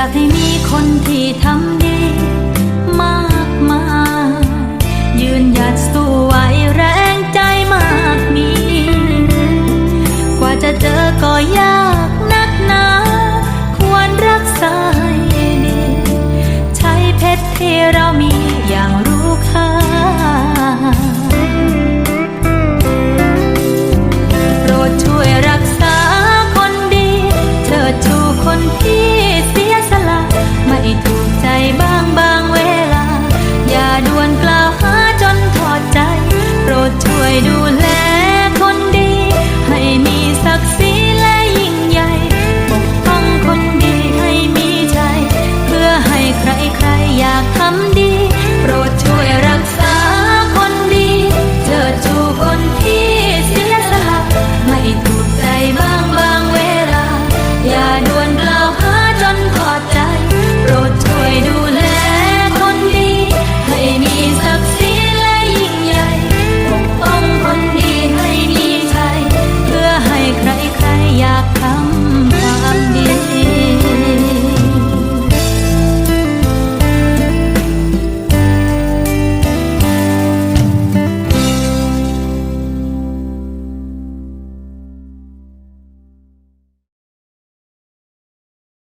อยากให้มีคนที่ทำดีมากมายยืนหยัดสู้ไว้แรงใจมากมี กว่าจะเจอก็ยากนักหนา ควรรักษาดี ใช้เพชรที่เรามี